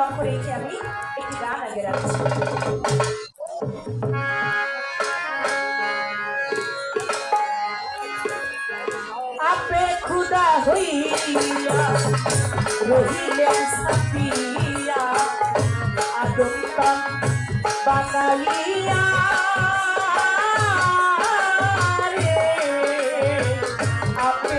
লক্ষ্য রেখে আমি একটি গান আগে রাখছি। আপে খুদা হইয়া রহিলেন সাপিয়া, আদম বাঙালিয়া রে। আপে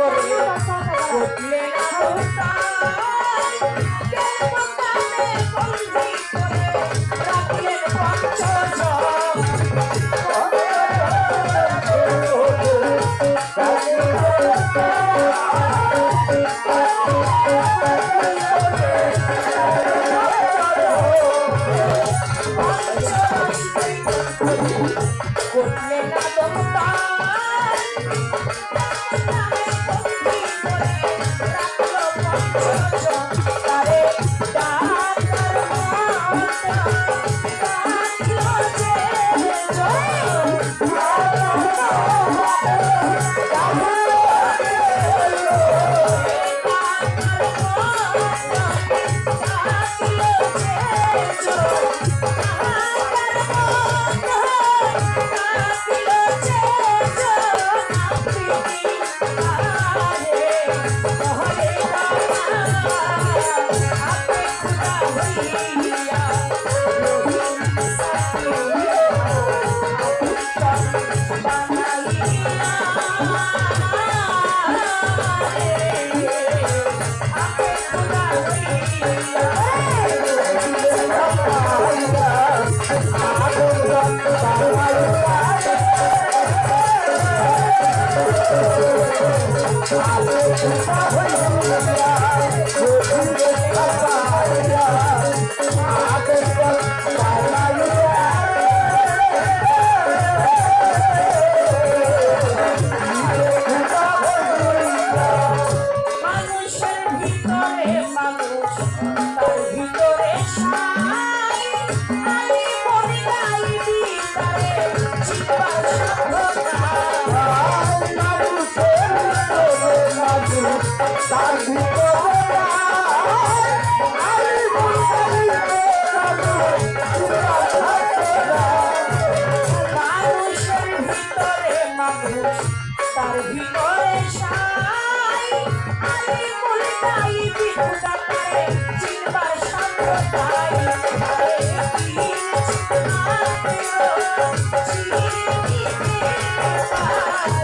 করে মানুষের মানুষ তার ভিতরে সাই আমি মরি নাই ভিতরে জীবন সম্প্রদায় Yeah.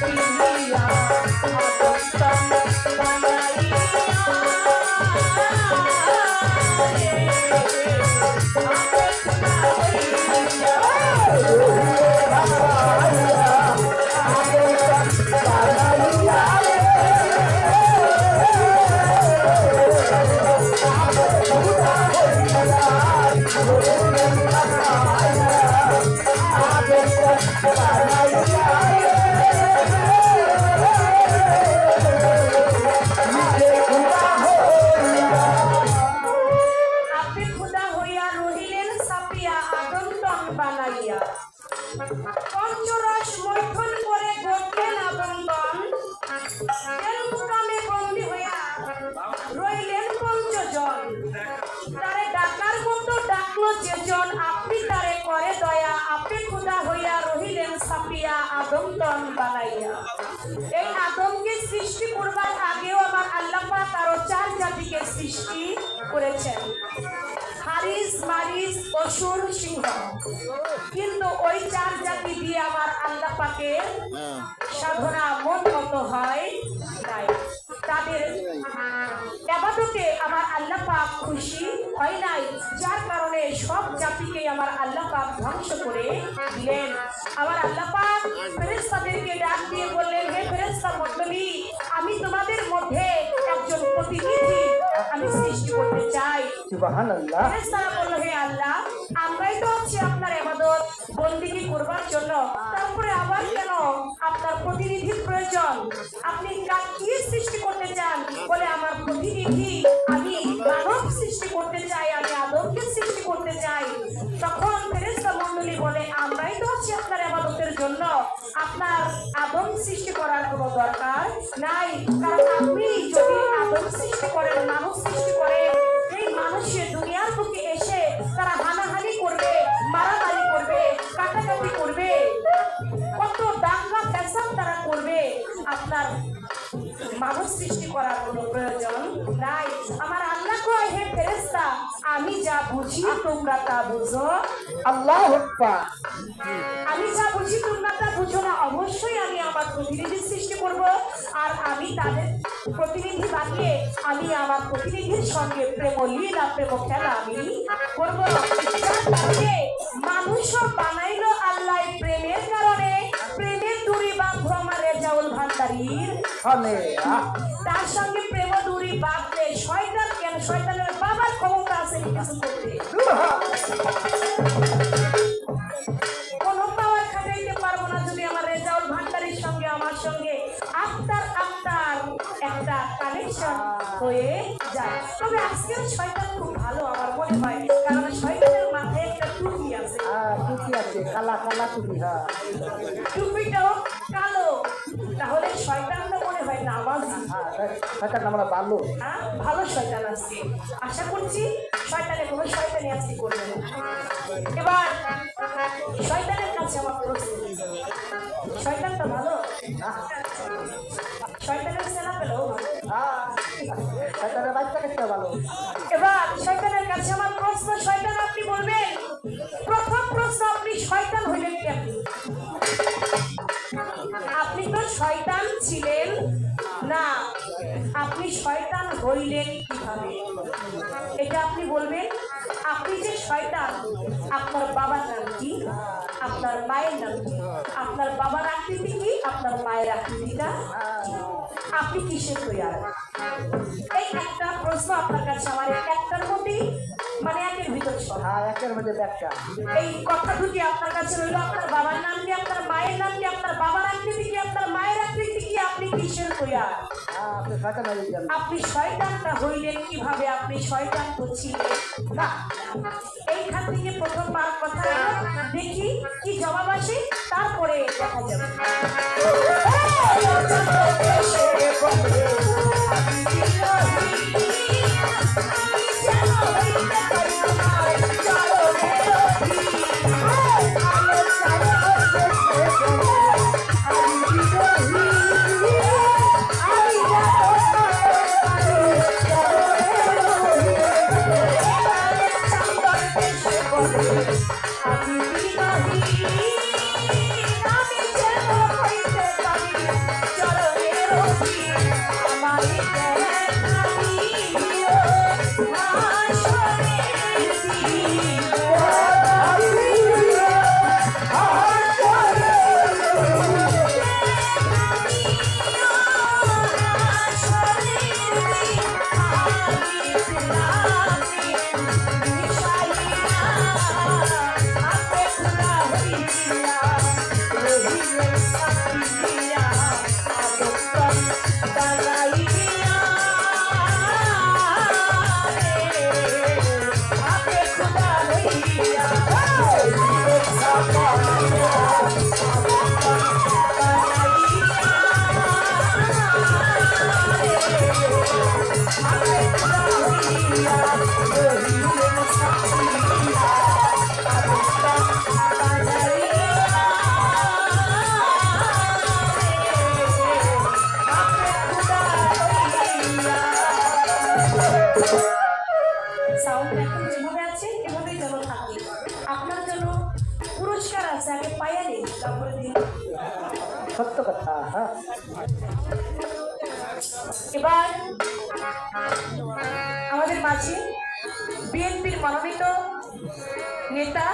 আপনি আদমতন বানাইয়া এই আদমকে সৃষ্টি করবার আগেও আমার আল্লাহ পাক আরও চার জাতিকে সৃষ্টি করেছেন। হারিস মারিস অসুর সিংহ। কিন্তু ওই চার জাতি দিয়ে আমার আল্লাহ পাকের সাধনা মন মতো হয়? তাই তাদের আবাদতে আমার আল্লাহ পাক খুশি হয় নাই। যার কারণে সব জাতিকে আমার আল্লাহ পাক ধ্বংস করে দিলেন। আমার আল্লাহ পাক ফেরেশতাদেরকে ডাক দিয়ে বললেন হে ফেরেশতা মণ্ডলী আমি তোমাদের মধ্যে একজন প্রতিনিধি আমি সৃষ্টি করতে চাই। সুবহানাল্লাহ। ফেরেশতারা বলল হে আল্লাহ আমরাই তো আছি আপনার ইবাদত বন্দিগি করবার জন্য। তারপরে আবার কেন আপনার প্রতিনিধির প্রয়োজন? আপনি কা- সৃষ্টি করতে চান বলে আমার প্রতিনিধি, আমি মানব সৃষ্টি করতে চাই, আমি আদমকে সৃষ্টি করতে চাই। তখন ফেরেশতা মণ্ডলী বলে, আমরাই তো আছি আপনার ইবাদতের জন্য। আপনার আদম সৃষ্টি করার কোনো দরকার নাই। কারণ আপনি যদি আদম সৃষ্টি করেন, মানব সৃষ্টি করেন, এই মানুষের দুনিয়ার বুকে এসে করবে? কত দাঙ্গা ফ্যাসাদ তারা করবে? আপনার সৃষ্টি করার কোনো প্রয়োজন নাই। আমার আল্লাহ কয় হে ফেরেশতা আমি যা বুঝি তোমরা তা বুঝো। আল্লাহ আমি যা বুঝি তোমরা তা বুঝো না অবশ্যই আমি আমার প্রতিনিধি সৃষ্টি করব আর আমি তাদের প্রতিনিধি বানিয়ে আমি আমার প্রতিনিধির সঙ্গে প্রেম লীলা প্রেম খেলা আমি করব। মানুষও ভান্ডারির তার সঙ্গে প্রেম দূরি বাঁধলে শয়তান কেন? শয়তানের বাবার ক্ষমতা আছে কিছু করতে? কোনো পাওয়ার খাটাইতে পারব না যদি আমার রেজাউল ভান্ডারের সঙ্গে আমার সঙ্গে আত্মার আত্মার একটা কানেকশন হয়ে যায়। তবে আজকের শয়তান খুব ভালো আমার মনে হয় কারণ শয়তানের মাথায় একটা টুপি আছে। টুকি আছে কালা কালা টুকি হ্যাঁ। টুপিটাও কালো। তাহলে শয়তানটা মনে হয় নামাজি হ্যাঁ সেটা আমরা ভালো হ্যাঁ ভালো শয়তান আজকে আশা করছি শয়তানে কোনো শয়তানি আজকে করবে না। এবার শয়তানের কাছে আমার প্রশ্ন শয়তানটা ভালো। শয়তানের সেনা ভালো। হ্যাঁ সেটা বাচ্চা কাছে ভালো। এবার শয়তানের কাছে আমার প্রশ্ন শয়তান আপনি বলবেন? প্রথম প্রশ্ন আপনি শয়তান হইলেন আপনি? শয়তান ছিলেন? না, আপনি শয়তান হইলেন কীভাবে? এটা আপনি বলবেন? আপনি যে শয়তান, আপনার বাবার নাম কি? আপনার মায়ের নাম কি? আপনার বাবার আকৃতি কি? আপনার মায়ের আকৃতিটা? আপনি কিসের তৈয়ার? এই একটা প্রশ্ন আপনার কাছে আমার এই একটার মধ্যেই মানে একের ভিতর একের মধ্যে ব্যাগটা এই কথা দুটি আপনার কাছে রইল আপনার বাবার নাম কি আপনার মায়ের নাম কি আপনার বাবার আকৃতি কি আপনার মায়ের আকৃতি কি আপনি কিসের তৈয়ার? আপনি শয়তানটা হইলেন কীভাবে আপনি শয়তান তো ছিলেন। না। এইখান থেকে প্রথম প্রথমবার কথা দেখি কি জবাব আসে তারপরে দেখা যাবে। Yeah. সত্য কথা এবার আমাদের মাঝে বিএনপির মনোনীত নেতা